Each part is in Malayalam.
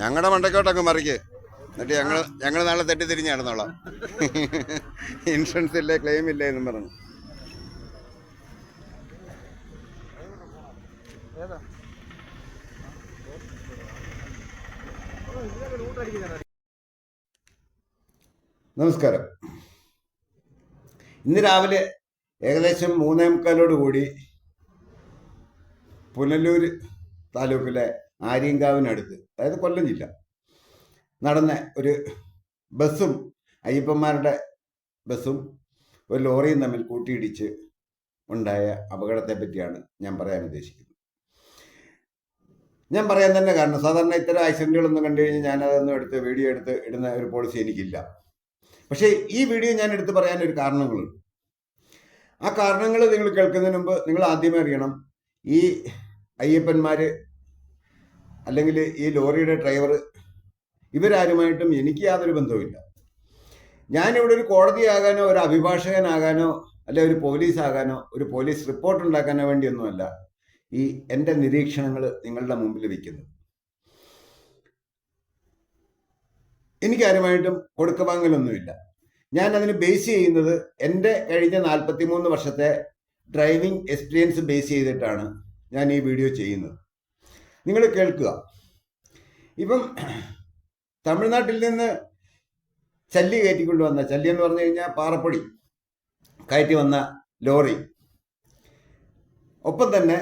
ഞങ്ങളുടെ മണ്ടക്കോട്ടങ്ങ് മറിക്ക്. എന്നിട്ട് ഞങ്ങൾ ഞങ്ങൾ നാളെ തെറ്റി തിരിഞ്ഞ് നടന്നോളാം. ഇൻഷുറൻസ് ഇല്ലേ ക്ലെയിം ഇല്ലേ എന്നും പറഞ്ഞു. നമസ്കാരം. ഇന്ന് രാവിലെ ഏകദേശം മൂന്നേ മുക്കാലോട് കൂടി പുനലൂർ താലൂക്കിലെ ആര്യങ്കാവിനടുത്ത് അതായത് കൊല്ലം ജില്ല നടന്ന ഒരു ബസ്സും അയ്യപ്പന്മാരുടെ ബസ്സും ഒരു ലോറിയും തമ്മിൽ കൂട്ടിയിടിച്ച് ഉണ്ടായ അപകടത്തെ പറ്റിയാണ് ഞാൻ പറയാൻ ഉദ്ദേശിക്കുന്നത്. ഞാൻ പറയാൻ തന്നെ കാരണം സാധാരണ ഇത്തരം ആക്സിഡന്റുകളൊന്നും കണ്ടു കഴിഞ്ഞാൽ ഞാൻ അതൊന്നും എടുത്ത് വീഡിയോ എടുത്ത് ഇടുന്ന ഒരു പോളിസി എനിക്കില്ല. പക്ഷേ ഈ വീഡിയോ ഞാൻ എടുത്ത് പറയാൻ ഒരു കാരണങ്ങളുണ്ട്. ആ കാരണങ്ങൾ നിങ്ങൾ കേൾക്കുന്നതിന് മുമ്പ് നിങ്ങൾ ആദ്യമേ അറിയണം ഈ അയ്യപ്പന്മാര് അല്ലെങ്കിൽ ഈ ലോറിയുടെ ഡ്രൈവർ ഇവരാരുമായിട്ടും എനിക്ക് യാതൊരു ബന്ധവുമില്ല. ഞാനിവിടെ ഒരു കോടതിയാകാനോ ഒരു അഭിഭാഷകനാകാനോ അല്ലെ ഒരു പോലീസ് ആകാനോ ഒരു പോലീസ് റിപ്പോർട്ട് ഉണ്ടാക്കാനോ വേണ്ടിയൊന്നുമല്ല ഈ എന്റെ നിരീക്ഷണങ്ങൾ നിങ്ങളുടെ മുമ്പിൽ വയ്ക്കുന്നത്. എനിക്കാരുമായിട്ടും കൊടുക്കവാങ്ങലൊന്നുമില്ല. ഞാൻ അതിന് ബേസ് ചെയ്യുന്നത് എന്റെ കഴിഞ്ഞ നാൽപ്പത്തിമൂന്ന് വർഷത്തെ ഡ്രൈവിംഗ് എക്സ്പീരിയൻസ് ബേസ് ചെയ്തിട്ടാണ് ഞാൻ ഈ വീഡിയോ ചെയ്യുന്നത്. നിങ്ങൾ കേൾക്കുക. ഇപ്പം തമിഴ്നാട്ടിൽ നിന്ന് ചല്ലി കയറ്റിക്കൊണ്ട് വന്ന ചല്ലി എന്ന് പറഞ്ഞു കഴിഞ്ഞാൽ പാറപ്പൊടി കയറ്റി വന്ന ലോറി. ഒപ്പം തന്നെ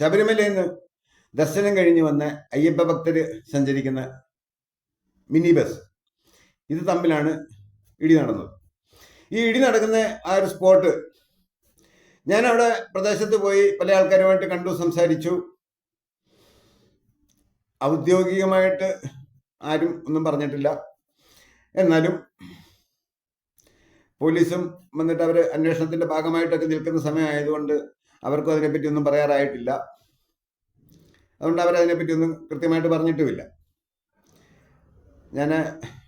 ശബരിമലയിൽ നിന്ന് ദർശനം കഴിഞ്ഞ് വന്ന അയ്യപ്പ ഭക്തർ സഞ്ചരിക്കുന്ന മിനി ബസ്. ഇത് തമ്മിലാണ് ഇടി നടന്നത്. ഈ ഇടി നടക്കുന്ന ആ ഒരു സ്പോട്ട് ഞാൻ അവിടെ പ്രദേശത്ത് പോയി പല ആൾക്കാരുമായിട്ട് കണ്ടു സംസാരിച്ചു. ഔദ്യോഗികമായിട്ട് ആരും ഒന്നും പറഞ്ഞിട്ടില്ല. എന്നാലും പോലീസും വന്നിട്ട് അവർ അന്വേഷണത്തിന്റെ ഭാഗമായിട്ടൊക്കെ നിൽക്കുന്ന സമയമായതുകൊണ്ട് അവർക്കും അതിനെപ്പറ്റി ഒന്നും പറയാറായിട്ടില്ല. അതുകൊണ്ട് അവരതിനെപ്പറ്റി ഒന്നും കൃത്യമായിട്ട് പറഞ്ഞിട്ടുമില്ല. ഞാൻ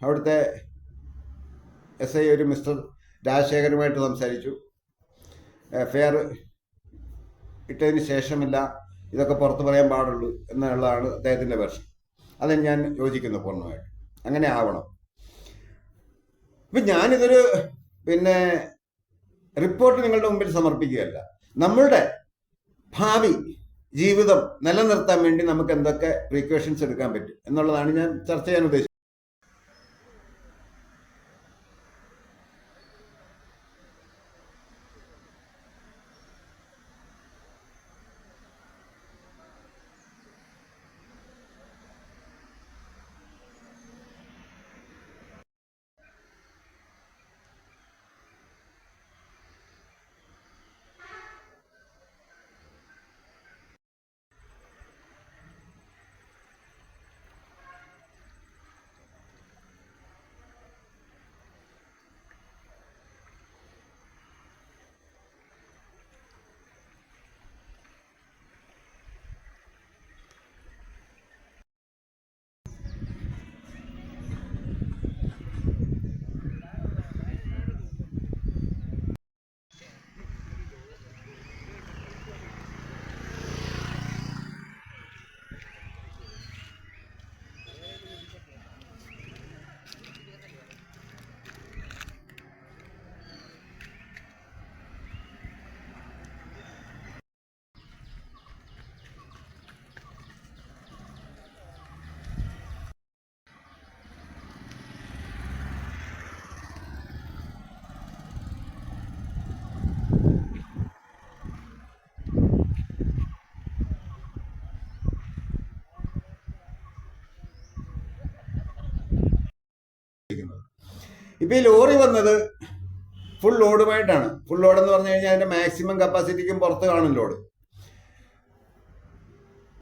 അവിടുത്തെ എസ് ഐ ഒരു മിസ്റ്റർ രാജശേഖരുമായിട്ട് സംസാരിച്ചു. ഫെയർ ഇട്ടതിന് ശേഷമില്ല. ഇതൊക്കെ പുറത്ത് പറയാൻ പാടുള്ളൂ എന്നുള്ളതാണ് അദ്ദേഹത്തിന്റെ വേർഷൻ അതിന് ഞാൻ യോജിക്കുന്നു പൂർണമായിട്ട്. അങ്ങനെ ആവണം. ഇപ്പം ഞാനിതൊരു പിന്നെ റിപ്പോർട്ട് നിങ്ങളുടെ മുമ്പിൽ സമർപ്പിക്കുകയല്ല. നമ്മളുടെ ഭാവി ജീവിതം നിലനിർത്താൻ വേണ്ടി നമുക്ക് എന്തൊക്കെ പ്രീക്വേഷൻസ് എടുക്കാൻ പറ്റും എന്നുള്ളതാണ് ഞാൻ ചർച്ച ചെയ്യാൻ ഉദ്ദേശിച്ചത്. ഇപ്പൊ ഈ ലോറി വന്നത് ഫുൾ ലോഡുമായിട്ടാണ്. ഫുൾ ലോഡ് എന്ന് പറഞ്ഞു കഴിഞ്ഞാൽ അതിന്റെ മാക്സിമം കപ്പാസിറ്റിക്കും പുറത്ത് കാണും ലോഡ്.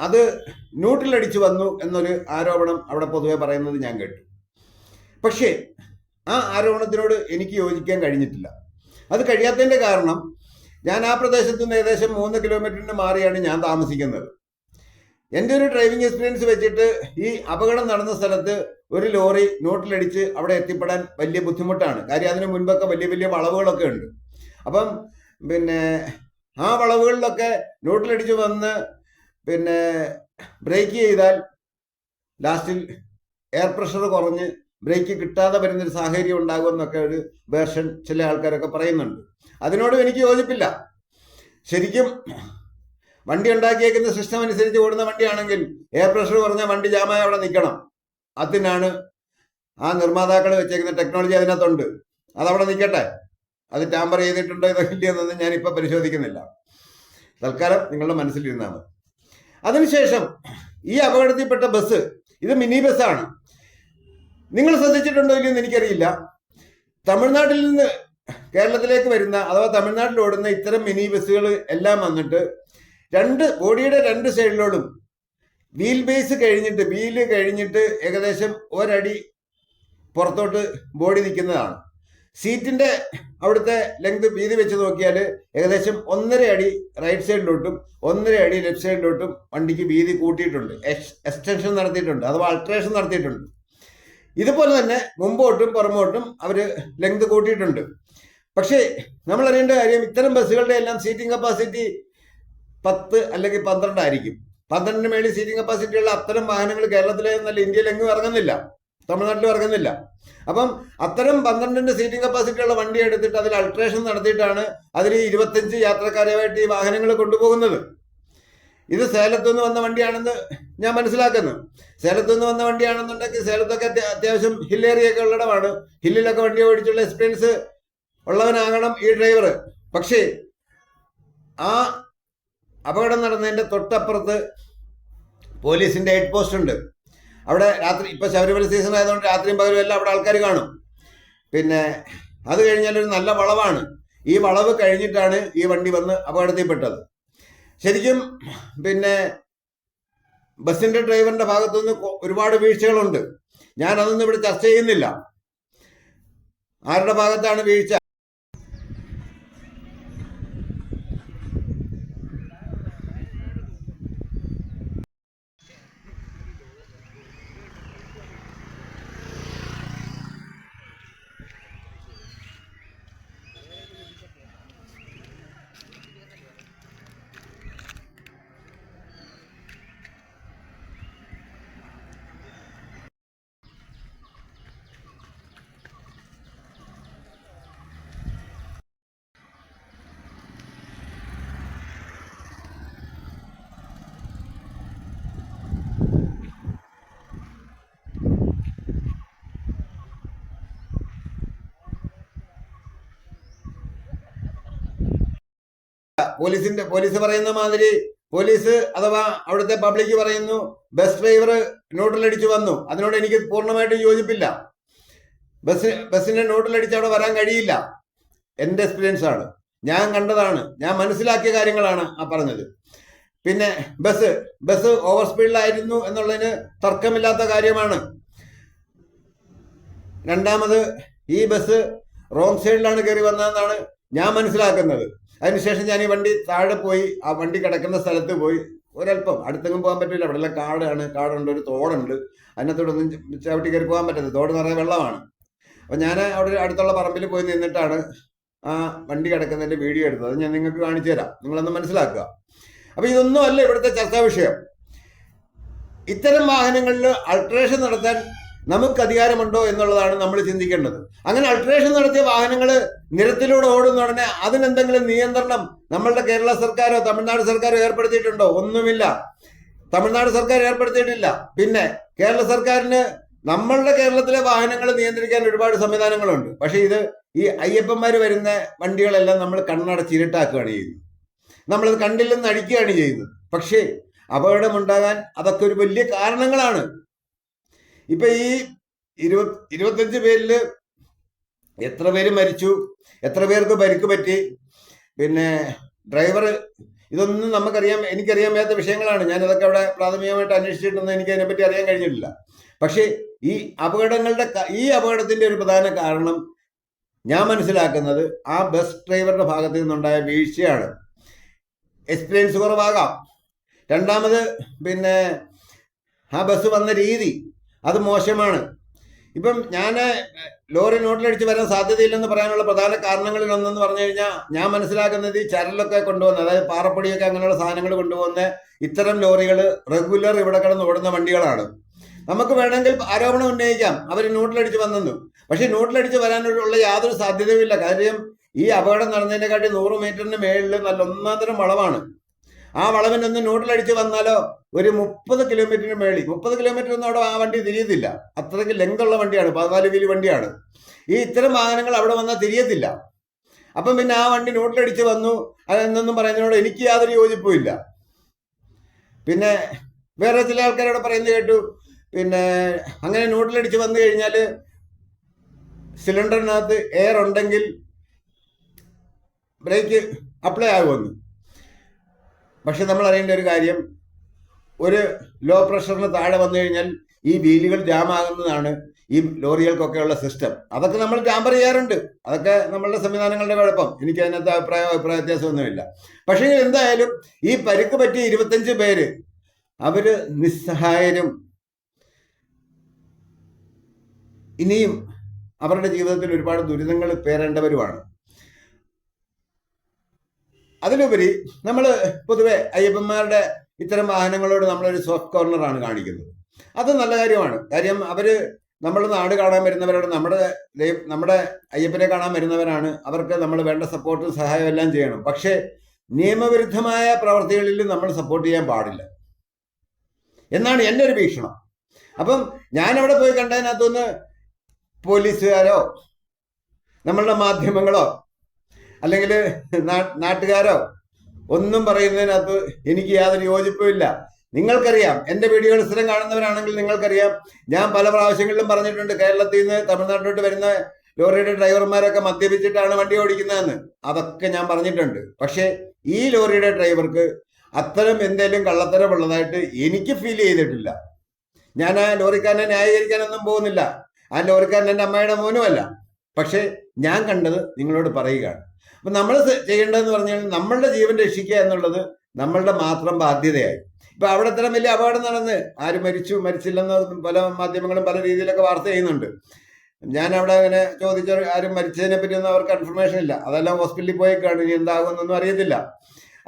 അത് ന്യൂട്രലടിച്ച് വന്നു എന്നൊരു ആരോപണം അവിടെ പൊതുവെ പറയുന്നത് ഞാൻ കേട്ടു. പക്ഷേ ആ ആരോപണത്തിനോട് എനിക്ക് യോജിക്കാൻ കഴിഞ്ഞിട്ടില്ല. അത് കഴിയാത്തതിന്റെ കാരണം ഞാൻ ആ പ്രദേശത്ത് നിന്ന് ഏകദേശം മൂന്ന് കിലോമീറ്ററിന് മാറിയാണ് ഞാൻ താമസിക്കുന്നത്. എന്റെ ഒരു ഡ്രൈവിംഗ് എക്സ്പീരിയൻസ് വെച്ചിട്ട് ഈ അപകടം നടന്ന സ്ഥലത്ത് ഒരു ലോറി നോട്ടിലടിച്ച് അവിടെ എത്തിപ്പെടാൻ വലിയ ബുദ്ധിമുട്ടാണ്. കാര്യം അതിന് മുൻപൊക്കെ വലിയ വലിയ വളവുകളൊക്കെ ഉണ്ട്. അപ്പം പിന്നെ ആ വളവുകളിലൊക്കെ നോട്ടിലടിച്ച് വന്ന് പിന്നെ ബ്രേക്ക് ചെയ്താൽ ലാസ്റ്റിൽ എയർ പ്രഷർ കുറഞ്ഞ് ബ്രേക്ക് കിട്ടാതെ വരുന്നൊരു സാഹചര്യം ഉണ്ടാകുമെന്നൊക്കെ ഒരു വേർഷൻ ചില ആൾക്കാരൊക്കെ പറയുന്നുണ്ട്. അതിനോടും എനിക്ക് യോജിപ്പില്ല. ശരിക്കും വണ്ടി ഉണ്ടാക്കിയേക്കുന്ന സിസ്റ്റം അനുസരിച്ച് ഓടുന്ന വണ്ടിയാണെങ്കിൽ എയർ പ്രഷർ കുറഞ്ഞ വണ്ടി ജാമായി അവിടെ നിൽക്കണം. അതിനാണ് ആ നിർമ്മാതാക്കൾ വെച്ചേക്കുന്ന ടെക്നോളജി അതിനകത്തുണ്ട്. അതവിടെ നിൽക്കട്ടെ. അത് ടാമ്പർ ചെയ്തിട്ടുണ്ടോ ഇതൊക്കെ ഇല്ലയെന്നൊന്നും ഞാനിപ്പോൾ പരിശോധിക്കുന്നില്ല. തൽക്കാലം നിങ്ങളുടെ മനസ്സിലിരുന്നാൽ മതി. അതിനുശേഷം ഈ അപകടത്തിൽപ്പെട്ട ബസ് ഇത് മിനി ബസ്സാണ് നിങ്ങൾ ശ്രദ്ധിച്ചിട്ടുണ്ടോ ഇല്ലെന്ന് എനിക്കറിയില്ല. തമിഴ്നാട്ടിൽ നിന്ന് കേരളത്തിലേക്ക് വരുന്ന അഥവാ തമിഴ്നാട്ടിൽ ഓടുന്ന ഇത്തരം മിനി ബസ്സുകൾ എല്ലാം വന്നിട്ട് രണ്ട് ബോഡിയുടെ രണ്ട് സൈഡിലോടും വീൽ ബേസ് കഴിഞ്ഞിട്ട് വീൽ കഴിഞ്ഞിട്ട് ഏകദേശം ഒരടി പുറത്തോട്ട് ബോഡി നിൽക്കുന്നതാണ്. സീറ്റിന്റെ അവിടുത്തെ ലെങ്ത് വീതി വെച്ച് നോക്കിയാൽ ഏകദേശം ഒന്നര അടി റൈറ്റ് സൈഡിലോട്ടും ഒന്നര അടി ലെഫ്റ്റ് സൈഡിലോട്ടും വണ്ടിക്ക് വീതി കൂട്ടിയിട്ടുണ്ട്. എക്സ്റ്റൻഷൻ നടത്തിയിട്ടുണ്ട് അഥവാ അൾട്രേഷൻ നടത്തിയിട്ടുണ്ട്. ഇതുപോലെ തന്നെ മുമ്പോട്ടും പുറമോട്ടും അവർ ലെങ്ത് കൂട്ടിയിട്ടുണ്ട്. പക്ഷേ നമ്മൾ അറിയേണ്ട കാര്യം ഇത്തരം ബസ്സുകളുടെ എല്ലാം സീറ്റിംഗ് കപ്പാസിറ്റി പത്ത് അല്ലെങ്കിൽ പന്ത്രണ്ടായിരിക്കും. പന്ത്രണ്ടിന് മേളിൽ സീറ്റിംഗ് കപ്പാസിറ്റി ഉള്ള അത്തരം വാഹനങ്ങൾ കേരളത്തിലെ നല്ല ഇന്ത്യയിൽ എങ്ങും ഇറങ്ങുന്നില്ല. തമിഴ്നാട്ടിലും ഇറങ്ങുന്നില്ല. അപ്പം അത്തരം പന്ത്രണ്ടിന്റെ സീറ്റിംഗ് കപ്പാസിറ്റി ഉള്ള വണ്ടി എടുത്തിട്ട് അതിൽ അൾട്രേഷൻ നടത്തിയിട്ടാണ് അതിൽ ഇരുപത്തഞ്ച് യാത്രക്കാരുമായിട്ട് ഈ വാഹനങ്ങൾ കൊണ്ടുപോകുന്നത്. ഇത് സേലത്തു നിന്ന് വന്ന വണ്ടിയാണെന്ന് ഞാൻ മനസ്സിലാക്കുന്നു. സേലത്തു നിന്ന് വന്ന വണ്ടിയാണെന്നുണ്ടെങ്കിൽ സേലത്തൊക്കെ അത്യ- അത്യാവശ്യം ഹില്ലേറിയൊക്കെ ഉള്ളിടമാണ് ഹില്ലിലൊക്കെ വണ്ടി ഓടിച്ചുള്ള എക്സ്പീരിയൻസ് ഉള്ളവനാകണം ഈ ഡ്രൈവർ പക്ഷേ ആ അപകടം നടന്നതിന്റെ തൊട്ടപ്പുറത്ത് പോലീസിന്റെ ഹെഡ് പോസ്റ്റ് ഉണ്ട്. അവിടെ രാത്രി ഇപ്പോൾ ശബരിമല സീസൺ ആയതുകൊണ്ട് രാത്രിയും പകലും എല്ലാം അവിടെ ആൾക്കാർ കാണും. പിന്നെ അത് കഴിഞ്ഞാൽ ഒരു നല്ല വളവാണ്. ഈ വളവ് കഴിഞ്ഞിട്ടാണ് ഈ വണ്ടി വന്ന് അപകടത്തിൽപ്പെട്ടത് ശരിക്കും പിന്നെ ബസ്സിന്റെ ഡ്രൈവറിന്റെ ഭാഗത്തുനിന്ന് ഒരുപാട് വീഴ്ചകളുണ്ട്. ഞാൻ അതൊന്നും ഇവിടെ ചർച്ച ചെയ്യുന്നില്ല. ആരുടെ ഭാഗത്താണ് വീഴ്ച? പോലീസിന്റെ പോലീസ് പറയുന്ന മാതിരി പോലീസ് അഥവാ അവിടുത്തെ പബ്ലിക് പറയുന്നു ബസ് ഡ്രൈവർ ന്യൂട്രലടിച്ച് വന്നു. അതിനോട് എനിക്ക് പൂർണമായിട്ടും യോജിപ്പില്ല. ബസ് ബസ്സിന്റെ നോട്ടിലടിച്ച് അവിടെ വരാൻ കഴിയില്ല. എന്റെ എക്സ്പീരിയൻസ് ആണ്. ഞാൻ കണ്ടതാണ്. ഞാൻ മനസ്സിലാക്കിയ കാര്യങ്ങളാണ് ആ പറഞ്ഞത്. പിന്നെ ബസ് ബസ് ഓവർ സ്പീഡിലായിരുന്നു എന്നുള്ളതിന് തർക്കമില്ലാത്ത കാര്യമാണ്. രണ്ടാമത് ഈ ബസ് റോങ് സൈഡിലാണ് കയറി വന്നതെന്നാണ് ഞാൻ മനസ്സിലാക്കുന്നത്. അതിനുശേഷം ഞാൻ ഈ വണ്ടി താഴെ പോയി ആ വണ്ടി കിടക്കുന്ന സ്ഥലത്ത് പോയി. ഒരല്പം അടുത്തെങ്ങും പോകാൻ പറ്റില്ല. അവിടെ എല്ലാം കാടാണ്. കാടുണ്ട് ഒരു തോടുണ്ട്. അതിനകത്തോടൊന്നും ചവിട്ടി കയറി പോകാൻ പറ്റത്തില്ല. തോട് നിറയെ വെള്ളമാണ്. അപ്പം ഞാൻ അവിടെ അടുത്തുള്ള പറമ്പിൽ പോയി നിന്നിട്ടാണ് ആ വണ്ടി കിടക്കുന്നതിന്റെ വീഡിയോ എടുത്തത്. അത് ഞാൻ നിങ്ങൾക്ക് കാണിച്ചു തരാം. നിങ്ങളൊന്ന് മനസ്സിലാക്കുക. അപ്പം ഇതൊന്നും അല്ല ഇവിടുത്തെ ചർച്ചാ വിഷയം. ഇത്തരം വാഹനങ്ങളിൽ അൾട്രേഷൻ നടത്താൻ നമുക്ക് അധികാരമുണ്ടോ എന്നുള്ളതാണ് നമ്മൾ ചിന്തിക്കേണ്ടത്. അങ്ങനെ അൾട്രേഷൻ നടത്തിയ വാഹനങ്ങൾ നിരത്തിലൂടെ ഓടുന്ന ഉടനെ അതിനെന്തെങ്കിലും നിയന്ത്രണം നമ്മളുടെ കേരള സർക്കാരോ തമിഴ്നാട് സർക്കാരോ ഏർപ്പെടുത്തിയിട്ടുണ്ടോ? ഒന്നുമില്ല. തമിഴ്നാട് സർക്കാർ ഏർപ്പെടുത്തിയിട്ടില്ല. പിന്നെ കേരള സർക്കാരിന് നമ്മളുടെ കേരളത്തിലെ വാഹനങ്ങൾ നിയന്ത്രിക്കാൻ ഒരുപാട് സംവിധാനങ്ങളുണ്ട്. പക്ഷേ ഇത് ഈ അയ്യപ്പന്മാർ വരുന്ന വണ്ടികളെല്ലാം നമ്മൾ കണ്ണടച്ചിരുട്ടാക്കുകയാണ് ചെയ്യുന്നത്. നമ്മളത് കണ്ടില്ലെന്ന് അടിക്കുകയാണ് ചെയ്യുന്നത്. പക്ഷേ അപകടമുണ്ടാകാൻ അതൊക്കെ ഒരു വലിയ കാരണങ്ങളാണ്. ഇപ്പൊ ഈ ഇരുപത്തി ഇരുപത്തഞ്ച് പേരിൽ എത്ര പേര് മരിച്ചു? എത്ര പേർക്ക് പരിക്ക് പറ്റി? പിന്നെ ഡ്രൈവർ ഇതൊന്നും നമുക്കറിയാം എനിക്കറിയാൻ വേണ്ട വിഷയങ്ങളാണ്. ഞാൻ ഇതൊക്കെ അവിടെ പ്രാഥമികമായിട്ട് അന്വേഷിച്ചിട്ടൊന്നും എനിക്ക് അതിനെപ്പറ്റി അറിയാൻ കഴിഞ്ഞിട്ടില്ല. പക്ഷേ ഈ അപകടങ്ങളുടെ ഈ അപകടത്തിന്റെ ഒരു പ്രധാന കാരണം ഞാൻ മനസ്സിലാക്കുന്നത് ആ ബസ് ഡ്രൈവറുടെ ഭാഗത്ത് നിന്നുണ്ടായ വീഴ്ചയാണ്. എക്സ്പീരിയൻസ് കുറവാകാം. രണ്ടാമത് പിന്നെ ആ ബസ് വന്ന രീതി അത് മോശമാണ്. ഇപ്പം ഞാൻ ലോറി നോട്ടിലടിച്ച് വരാൻ സാധ്യതയില്ലെന്ന് പറയാനുള്ള പ്രധാന കാരണങ്ങളിൽ ഒന്നെന്ന് പറഞ്ഞു കഴിഞ്ഞാൽ ഞാൻ മനസ്സിലാക്കുന്നത് ഈ ചരലൊക്കെ കൊണ്ടുവന്ന അതായത് പാറപ്പൊടിയൊക്കെ അങ്ങനെയുള്ള സാധനങ്ങൾ കൊണ്ടുവന്ന ഇത്തരം ലോറികൾ റെഗുലർ ഇവിടെ കിടന്ന് ഓടുന്ന വണ്ടികളാണ്. നമുക്ക് വേണമെങ്കിൽ ആരോപണം ഉന്നയിക്കാം. അവർ നോട്ടിലടിച്ച് വന്നെന്നു. പക്ഷേ നോട്ടിലടിച്ച് വരാനുള്ള യാതൊരു സാധ്യതയുമില്ല. കാര്യം ഈ അപകടം നടന്നതിനെക്കാട്ടി നൂറ് മീറ്ററിന് മേളിൽ നല്ല ഒന്നാന്തരം വളവാണ്. ആ വളവൻ ഒന്ന് നൂട്ടിലടിച്ച് വന്നാലോ ഒരു മുപ്പത് കിലോമീറ്ററിന് മേളിൽ മുപ്പത് കിലോമീറ്റർ ഒന്നും അവിടെ ആ വണ്ടി തിരിയത്തില്ല. അത്രയ്ക്ക് ലെങ്തുള്ള വണ്ടിയാണ് പതിനാല് വീൽ വണ്ടിയാണ്. ഈ ഇത്തരം വാഹനങ്ങൾ അവിടെ വന്നാൽ തിരിയത്തില്ല. അപ്പം പിന്നെ ആ വണ്ടി നോട്ടിലടിച്ച് വന്നു. അതെന്നൊന്നും പറയുന്നതിനോട് എനിക്ക് യാതൊരു യോജിപ്പും ഇല്ല പിന്നെ വേറെ ചില ആൾക്കാരോട് പറയുന്നത് കേട്ടു. പിന്നെ അങ്ങനെ നോട്ടിലടിച്ച് വന്നു കഴിഞ്ഞാൽ സിലിണ്ടറിനകത്ത് എയർ ഉണ്ടെങ്കിൽ ബ്രേക്ക് അപ്ലൈ ആകുമെന്ന് പക്ഷെ നമ്മൾ അറിയേണ്ട ഒരു കാര്യം ഒരു ലോ പ്രഷറിന് താഴെ വന്നു കഴിഞ്ഞാൽ ഈ വീലുകൾ ജാം ആകുന്നതാണ് ഈ ലോറികൾക്കൊക്കെയുള്ള സിസ്റ്റം അതൊക്കെ നമ്മൾ ടാമ്പർ ചെയ്യാറുണ്ട്. അതൊക്കെ നമ്മളുടെ സംവിധാനങ്ങളുടെ കുഴപ്പം. എനിക്ക് അതിനകത്ത് അഭിപ്രായ അഭിപ്രായ വ്യത്യാസമൊന്നുമില്ല. പക്ഷേ എന്തായാലും ഈ പരിക്ക് പറ്റിയ ഇരുപത്തഞ്ച് പേര് അവർ നിസ്സഹായരും. ഇനിയും അവരുടെ ജീവിതത്തിൽ ഒരുപാട് ദുരിതങ്ങൾ പേരേണ്ടവരുമാണ്. അതിലുപരി നമ്മൾ പൊതുവെ അയ്യപ്പന്മാരുടെ ഇത്തരം വാഹനങ്ങളോട് നമ്മളൊരു സോഫ്റ്റ് കോർണറാണ് കാണിക്കുന്നത്. അത് നല്ല കാര്യമാണ്. കാര്യം അവർ നമ്മൾ നാട് കാണാൻ വരുന്നവരോട് നമ്മുടെ നമ്മുടെ അയ്യപ്പനെ കാണാൻ വരുന്നവരാണ്. അവർക്ക് നമ്മൾ വേണ്ട സപ്പോർട്ടും സഹായവും എല്ലാം ചെയ്യണം. പക്ഷേ നിയമവിരുദ്ധമായ പ്രവർത്തികളിൽ നമ്മൾ സപ്പോർട്ട് ചെയ്യാൻ പാടില്ല. എന്നാണ് എന്റെ ഒരു വീക്ഷണം. അപ്പം ഞാനവിടെ പോയി കണ്ടതിനകത്തുനിന്ന് പോലീസുകാരോ നമ്മളുടെ മാധ്യമങ്ങളോ അല്ലെങ്കിൽ നാട്ടുകാരോ ഒന്നും പറയുന്നതിനകത്ത് എനിക്ക് യാതൊരു യോജിപ്പുമില്ല നിങ്ങൾക്കറിയാം എന്റെ വീഡിയോകൾ സ്ഥിരം കാണുന്നവരാണെങ്കിൽ നിങ്ങൾക്കറിയാം ഞാൻ പല പ്രാവശ്യങ്ങളിലും പറഞ്ഞിട്ടുണ്ട് കേരളത്തിൽ നിന്ന് തമിഴ്നാട്ടിലോട്ട് വരുന്ന ലോറിയുടെ ഡ്രൈവർമാരൊക്കെ മദ്യപിച്ചിട്ടാണ് വണ്ടി ഓടിക്കുന്നതെന്ന്. അതൊക്കെ ഞാൻ പറഞ്ഞിട്ടുണ്ട്. പക്ഷേ ഈ ലോറിയുടെ ഡ്രൈവർക്ക് അത്തരം എന്തെങ്കിലും കള്ളത്തരമുള്ളതായിട്ട് എനിക്ക് ഫീൽ ചെയ്തിട്ടില്ല. ഞാൻ ആ ലോറിക്കാരനെ ന്യായീകരിക്കാനൊന്നും പോകുന്നില്ല. ആ ലോറിക്കാരൻ എന്റെ അമ്മയുടെ മോനുമല്ല. പക്ഷേ ഞാൻ കണ്ടത് നിങ്ങളോട് പറയുകയാണ്. അപ്പം നമ്മൾ ചെയ്യേണ്ടതെന്ന് പറഞ്ഞാൽ നമ്മളുടെ ജീവൻ രക്ഷിക്കുക എന്നുള്ളത് നമ്മളുടെ മാത്രം ബാധ്യതയായി. ഇപ്പൊ അവിടെ ഇത്ര വലിയ അപകടം നടന്ന് ആര് മരിച്ചു മരിച്ചില്ലെന്ന് പല മാധ്യമങ്ങളും പല രീതിയിലൊക്കെ വാർത്ത ചെയ്യുന്നുണ്ട്. ഞാൻ അവിടെ അങ്ങനെ ചോദിച്ച ആരും മരിച്ചതിനെ പറ്റിയൊന്നും അവർക്ക് കൺഫർമേഷൻ ഇല്ല. അതെല്ലാം ഹോസ്പിറ്റലിൽ പോയി ഇനി എന്താകുമെന്നൊന്നും അറിയത്തില്ല.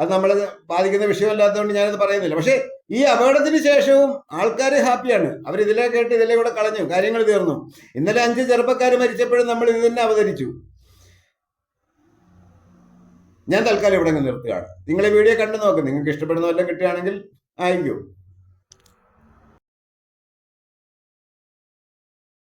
അത് നമ്മളെ ബാധിക്കുന്ന വിഷയമല്ലാത്തതുകൊണ്ട് ഞാനത് പറയുന്നില്ല. പക്ഷേ ഈ അപകടത്തിന് ശേഷവും ആൾക്കാർ ഹാപ്പിയാണ്. അവർ ഇതിലെ കേട്ട് ഇതിലെ കൂടെ കളഞ്ഞു കാര്യങ്ങൾ തീർന്നു. ഇന്നലെ അഞ്ച് ചെറുപ്പക്കാർ മരിച്ചപ്പോഴും നമ്മൾ ഇത് തന്നെ അവതരിച്ചു. ഞാൻ തൽക്കാലം ഇവിടെ നിർത്തുകയാണ്. നിങ്ങളെ വീഡിയോ കണ്ടു നോക്ക്. നിങ്ങൾക്ക് ഇഷ്ടപ്പെടുന്ന വല്ലതും കിട്ടുകയാണെങ്കിൽ ആയിരിക്കും